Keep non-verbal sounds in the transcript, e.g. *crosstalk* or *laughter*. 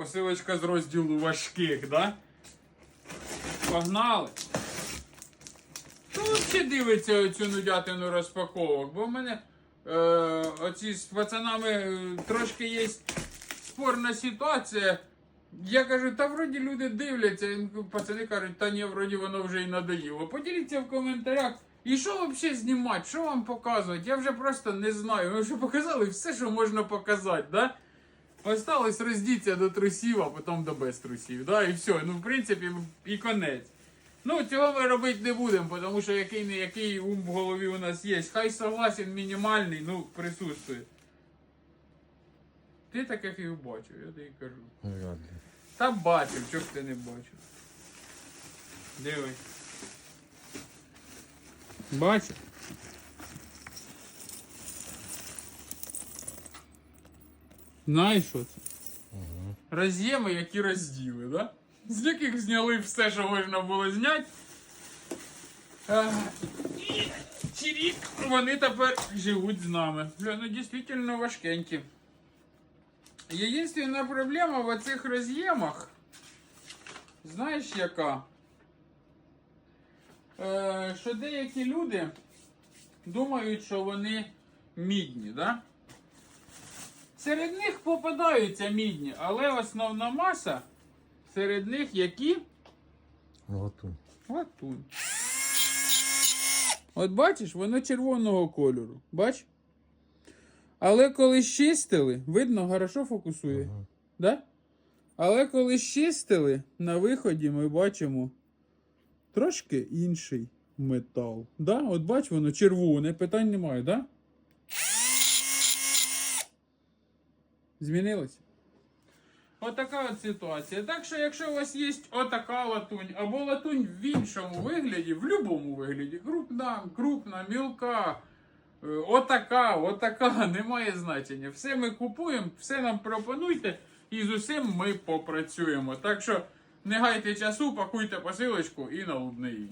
посилочка з розділу важких, да? Погнали. Хто взагалі дивиться цю нудятину розпаковок? Бо в мене е, оці з пацанами е, трошки є спорна ситуація. Я кажу, та вроді люди дивляться, пацани кажуть, та ні, вроді воно вже і надоїло. Поділіться в коментарях. І що взагалі знімати, що вам показувати? Я вже просто не знаю. Ми вже показали все, що можна показати, да? Осталось роздіться до трусів, а потім до без трусів. Да? І все. Ну, в принципі, і конець. Ну, цього ми робити не будемо, тому що який не який ум в голові у нас є. Хай согласен мінімальний, ну, присутствує. Ти таких і бачив, я тобі кажу. Ли. Та бачив, чого б ти не бачив. Дивись. Бачив? Знаєш що це? Роз'єми, які розділи, да? З яких зняли все, що можна було зняти. А, І ці рік вони тепер живуть з нами. Бля, ну дійсно важкенькі. Єдинственна проблема в оцих роз'ємах. Знаєш яка? Е, що деякі люди думають, що вони мідні, да? Серед них попадаються мідні, але основна маса серед них які? Латунь. Латунь. От бачиш, воно червоного кольору. Бач? Але коли щистили, видно, хорошо фокусує. Ага. Да? Але коли щистили, на виході ми бачимо трошки інший метал. Да? От бач, воно червоне, питань немає, да? Змінилося? Отака от ситуація. Так що, якщо у вас є отака латунь, або латунь в іншому вигляді, в будь-якому вигляді, крупна, крупна, мілка, е, отака, отака, *laughs* немає значення. Все ми купуємо, все нам пропонуйте, і з усім ми попрацюємо. Так що не гайте часу, пакуйте посилочку і на лубний.